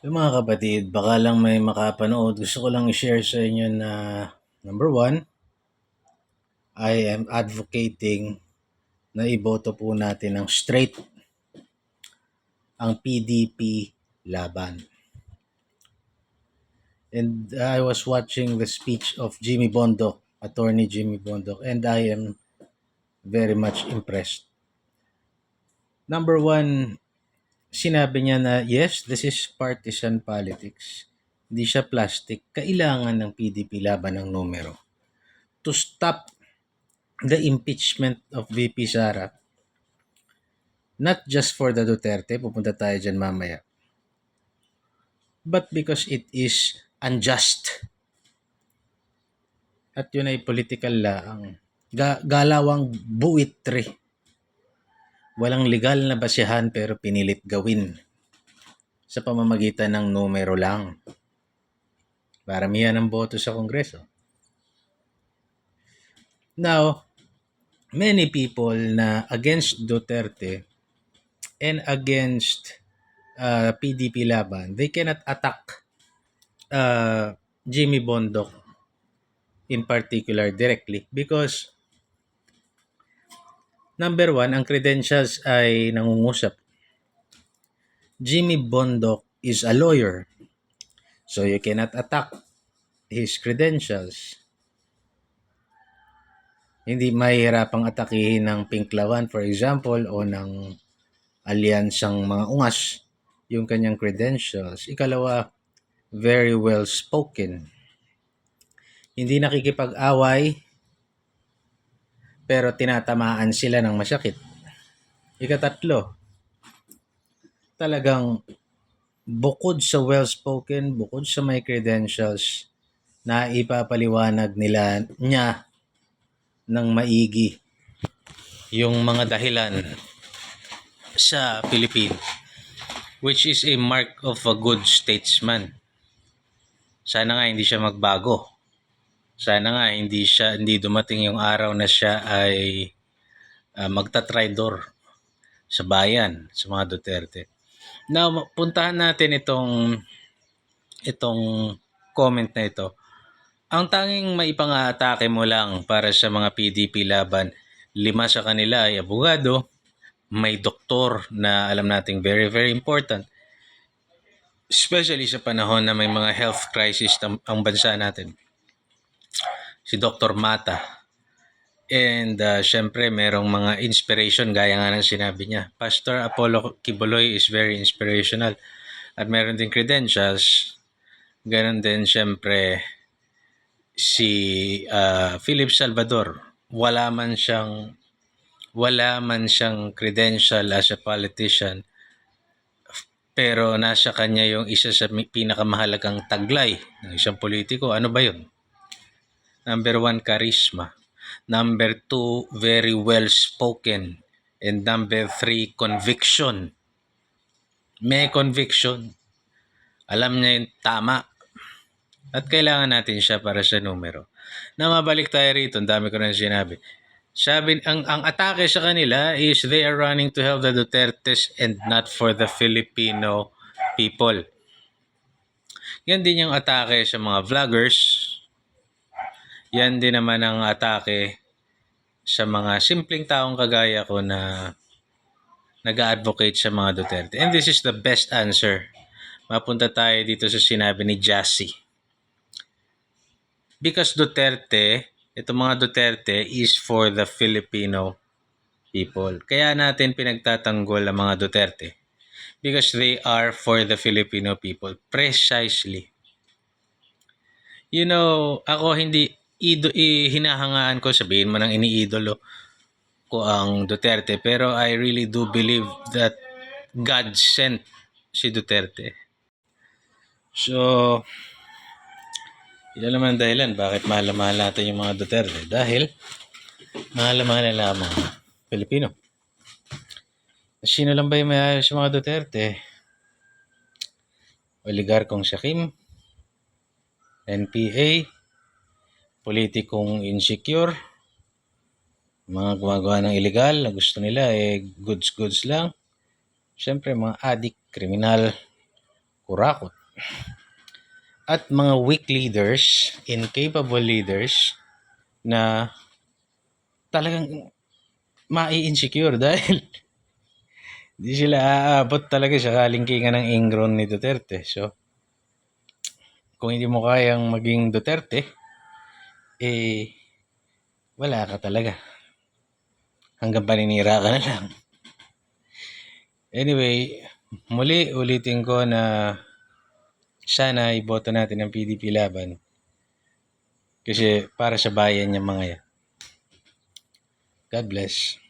Yung mga kapatid, baka lang may makapanood. Gusto ko lang i-share sa inyo na number one, I am advocating na iboto po natin ng straight ang PDP laban. And I was watching the speech of Jimmy Bondoc, attorney Jimmy Bondoc, and I am very much impressed. Number one, sinabi niya na yes, this is partisan politics. Hindi siya plastic. Kailangan ng PDP laban ng numero to stop the impeachment of VP Sara. Not just for the Duterte, pupunta tayo dyan mamaya. But because it is unjust. At yun ay political laang. Ga- galawang buitre. Walang legal na basihan pero pinilit gawin sa pamamagitan ng numero lang. Paramihan ng boto sa Kongreso. Now, many people na against Duterte and against uh, PDP Laban, they cannot attack uh, Jimmy Bondoc in particular directly because number one, ang credentials ay nangungusap. Jimmy Bondoc is a lawyer. So you cannot attack his credentials. Hindi mahihirapang atakihin ng Pinklawan, for example, o ng alyansang mga ungas yung kanyang credentials. Ikalawa, very well spoken. Hindi nakikipag-away, pero tinatamaan sila ng masakit. Ikatatlo, talagang bukod sa well-spoken, bukod sa may credentials, na ipapaliwanag nila niya ng maigi yung mga dahilan sa Pilipino which is a mark of a good statesman. Sana nga hindi siya magbago. Sana nga hindi siya hindi dumating yung araw na siya ay uh, magta-tridor sa bayan sa mga Duterte. Now, puntahan natin itong itong comment na ito. Ang tanging maipangatake mo lang para sa mga PDP laban, lima sa kanila ay abogado, may doktor na alam nating very very important. Especially sa panahon na may mga health crisis ang bansa natin. Si Dr. Mata. And uh, syempre merong mga inspiration gaya nga ng sinabi niya. Pastor Apollo Kibuloy is very inspirational. At meron din credentials. Ganon din syempre si uh, Philip Salvador wala man siyang wala man siyang credential as a politician pero nasa kanya yung isa sa pinakamahalagang taglay ng isang politiko ano ba yun number one charisma number two very well spoken and number three conviction may conviction alam niya yung tama at kailangan natin siya para sa numero. Na mabalik tayo rito, ang dami ko na sinabi. Sabi, ang, ang atake sa kanila is they are running to help the Dutertes and not for the Filipino people. Yan din yung atake sa mga vloggers. Yan din naman ang atake sa mga simpleng taong kagaya ko na nag-advocate sa mga Duterte. And this is the best answer. Mapunta tayo dito sa sinabi ni Jassy because Duterte, itong mga Duterte is for the Filipino people. Kaya natin pinagtatanggol ang mga Duterte because they are for the Filipino people precisely. You know, ako hindi ido, hinahangaan ko sabihin mo nang iniidolo ko ang Duterte pero I really do believe that God sent si Duterte. So, yan naman dahilan bakit mahal mahal natin yung mga Duterte. Dahil mahal mahal nila mga Pilipino. Sino lang ba yung may ayos yung mga Duterte? Oligarkong Shakim, NPA, politikong insecure, mga gumagawa ng illegal na gusto nila eh goods goods lang. Siyempre mga adik, kriminal, kurakot. At mga weak leaders, incapable leaders na talagang mai-insecure dahil di sila aabot talaga sa kalingkingan ng ingron ni Duterte. So, kung hindi mo kayang maging Duterte, eh, wala ka talaga. Hanggang paninira ka na lang. Anyway, muli ulitin ko na sana iboto natin ang PDP laban. Kasi para sa bayan yung mga yan. God bless.